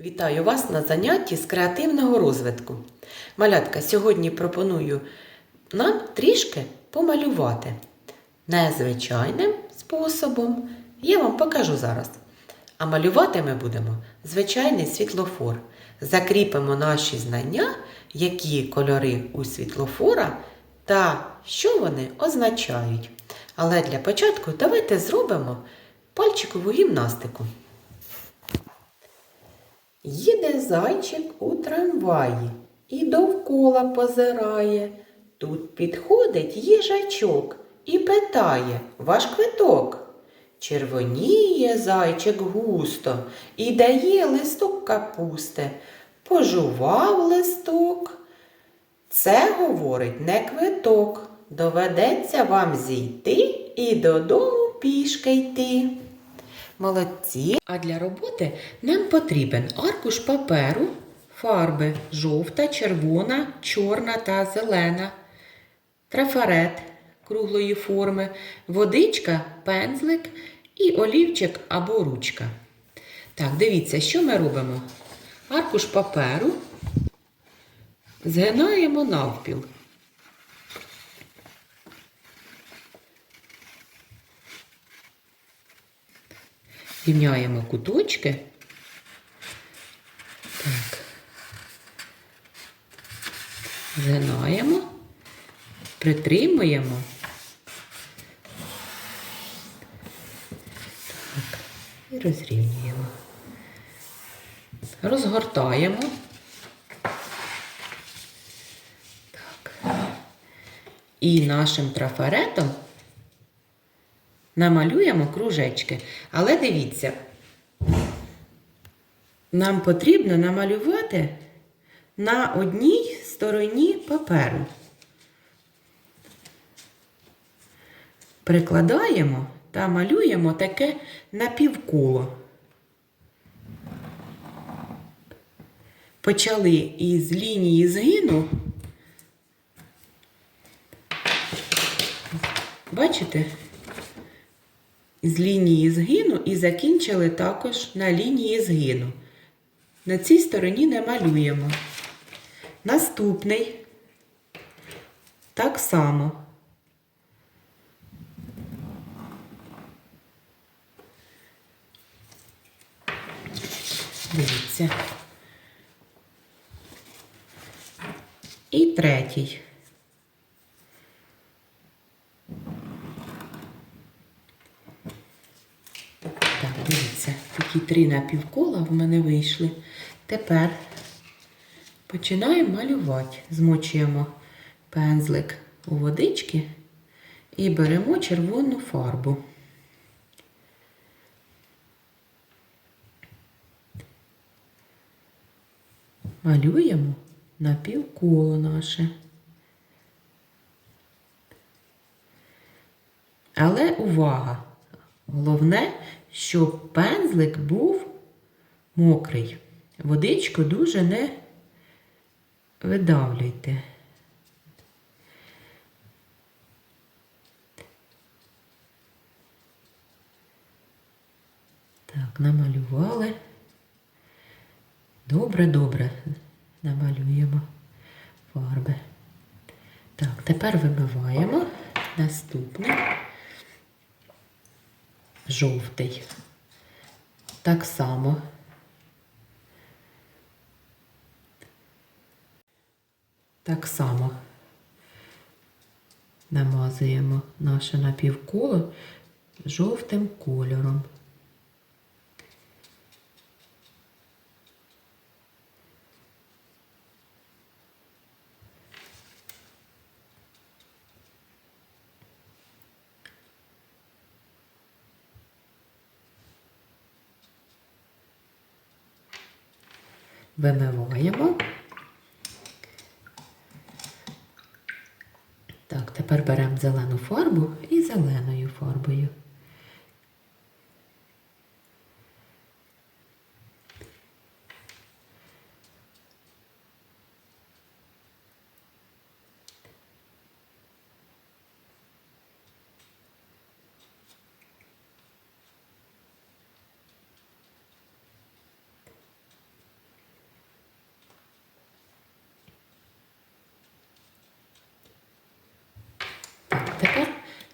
Вітаю вас на занятті з креативного розвитку. Малятка, сьогодні пропоную нам трішки помалювати незвичайним способом. Я вам покажу зараз. А малювати ми будемо звичайний світлофор. Закріпимо наші знання, які кольори у світлофора та що вони означають. Але для початку давайте зробимо пальчикову гімнастику. Їде зайчик у трамваї і довкола позирає. Тут підходить їжачок і питає ваш квиток. Червоніє зайчик густо і дає листок капусти. Пожував листок. Це говорить не квиток. Доведеться вам зійти і додому пішки йти. Молодці. А для роботи нам потрібен аркуш паперу, фарби жовта, червона, чорна та зелена, трафарет круглої форми, водичка, пензлик і олівчик або ручка. Так, дивіться, що ми робимо? Аркуш паперу згинаємо навпіл. Рівняємо куточки. Так. Згинаємо, притримуємо. Так. І розрівнюємо. Розгортаємо. Так. І нашим трафаретом намалюємо кружечки. Але дивіться, нам потрібно намалювати на одній стороні паперу. Прикладаємо та малюємо таке напівколо. Почали із лінії згину. Бачите? З лінії згину і закінчили також на лінії згину. На цій стороні не малюємо. Наступний так само. Дивіться. І третій. Так, дивіться, такі три напівкола в мене вийшли. Тепер починаємо малювати. Змочуємо пензлик у водички і беремо червону фарбу. Малюємо напівколо наше. Але увага! Головне, щоб пензлик був мокрий. Водичку дуже не видавлюйте. Так, намалювали. Добре, добре намалюємо фарби. Так, тепер вибиваємо наступний жовтий. Так само. Так само намазуємо наше напівколо жовтим кольором. Вимиваємо. Так, тепер беремо зелену фарбу і зеленою фарбою.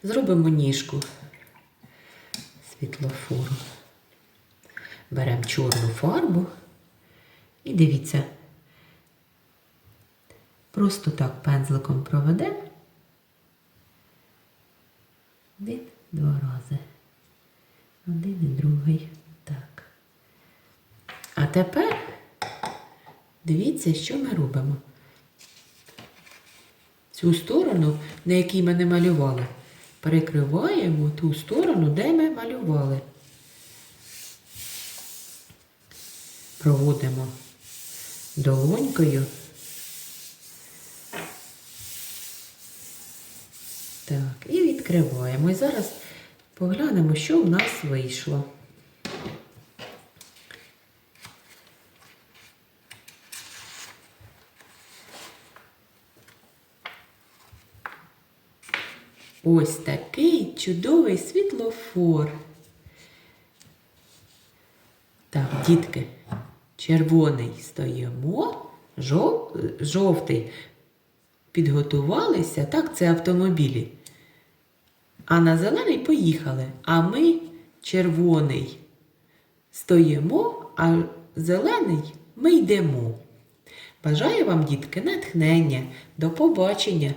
Зробимо ніжку світлофору. Беремо чорну фарбу і дивіться, просто так пензликом проведемо. Один, два рази. Один і другий. Так. А тепер дивіться, що ми робимо. Цю сторону, на якій ми не малювали, перекриваємо ту сторону, де ми малювали. Проводимо долонькою. Так, і відкриваємо. І зараз поглянемо, що в нас вийшло. Ось такий чудовий світлофор. Так, дітки, червоний стоїмо, жов... жовтий підготувалися, так, це автомобілі. А на зелений поїхали. А ми червоний стоїмо, а зелений ми йдемо. Бажаю вам, дітки, натхнення. До побачення!